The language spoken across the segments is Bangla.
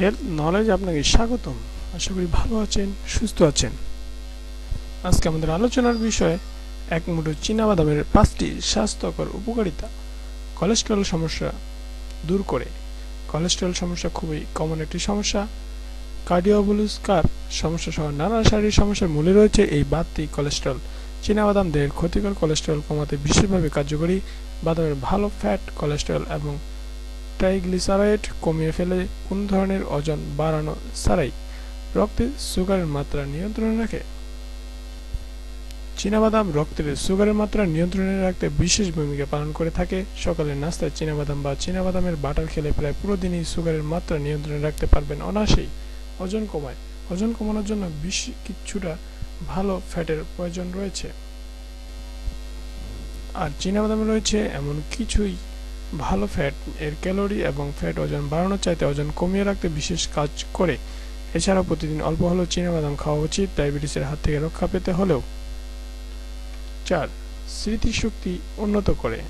হেলথ নলেজ আপনাকে স্বাগতম। আশা করি ভালো আছেন, সুস্থ আছেন। আজকে আমাদের আলোচনার বিষয়, এক মুঠো বাদামের পাঁচটি স্বাস্থ্যকর উপকারিতা কোলেস্টেরল সমস্যা দূর করে। কোলেস্টেরল সমস্যা খুবই কমন একটি সমস্যা। কার্ডিওবুলুস্কার সমস্যা সহ নানা শারীরিক সমস্যার মূলে রয়েছে এই বাড়তি কোলেস্টেরল বাদাম দেহের ক্ষতিকর কোলেস্টেরল কমাতে বিশেষভাবে কার্যকরী। বাদামের ভালো ফ্যাট কোলেস্টেরল এবং ট্রাইগ্লিসারাইড কমিয়ে ফেলে কোন ধরনের ওজন বাড়ানো ছাড়াই রক্তে সুগারের মাত্রা নিয়ন্ত্রণে রাখে? চীনাবাদাম রক্তের সুগারের মাত্রা নিয়ন্ত্রণে রাখতে বিশেষ ভূমিকা পালন করে থাকে। সকালের নাস্তায় চীনাবাদাম বা চীনাবাদামের বাটার খেলে প্রায় পুরো দিনই সুগারের মাত্রা নিয়ন্ত্রণে রাখতে পারবেন। অনায়াসেই ওজন কমায়। ওজন কমানোর জন্য বেশ কিছুটা ভালো ফ্যাটের প্রয়োজন রয়েছে। আর চীনাবাদামে রয়েছে এমন কিছুই ভালো ফ্যাট এর ক্যালোরি এবং ফ্যাট ওজন বাড়ানোর চাইতে ওজন কমিয়ে রাখতে বিশেষ কাজ করে। এছাড়া প্রতিদিন অল্প হলেও বাদাম খাওয়া উচিত ডায়াবেটিসের হাত থেকে রক্ষা পেতে হলেও। চার, স্মৃতিশক্তি উন্নত করে।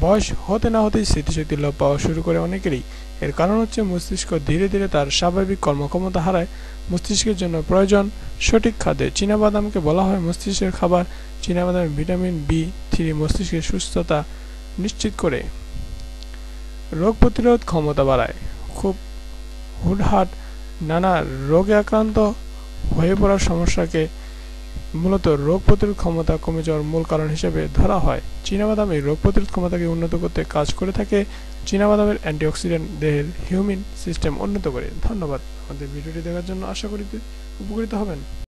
বয়স হতে না হতেই স্মৃতিশক্তি লোপ পাওয়া শুরু করে অনেকেরই। এর কারণ হচ্ছে মস্তিষ্ক ধীরে ধীরে তার স্বাভাবিক কর্মক্ষমতা হারায়। মস্তিষ্কের জন্য প্রয়োজন সঠিক খাদ্যে। চীনাবাদামকে বলা হয় মস্তিষ্কের খাবার। চীনাবাদামে ভিটামিন বি থ্রি মস্তিষ্কের সুস্থতা নিশ্চিত করে। রোগ প্রতিরোধ ক্ষমতা বাড়ায়। খুব হুটহাট নানা রোগে আক্রান্ত হয়ে পড়ার সমস্যাকে মূলত রোগ প্রতিরোধ ক্ষমতা কমে যাওয়ার মূল কারণ হিসেবে ধরা হয়। চীনাবাদাম এই রোগ প্রতিরোধ ক্ষমতাকে উন্নত করতে কাজ করে থাকে। চীনাবাদামের অ্যান্টিঅক্সিডেন্ট দেহের হিউমিন সিস্টেম উন্নত করে। ধন্যবাদ। আমাদের ভিডিওটি দেখার জন্য আশা করি উপকৃত হবেন।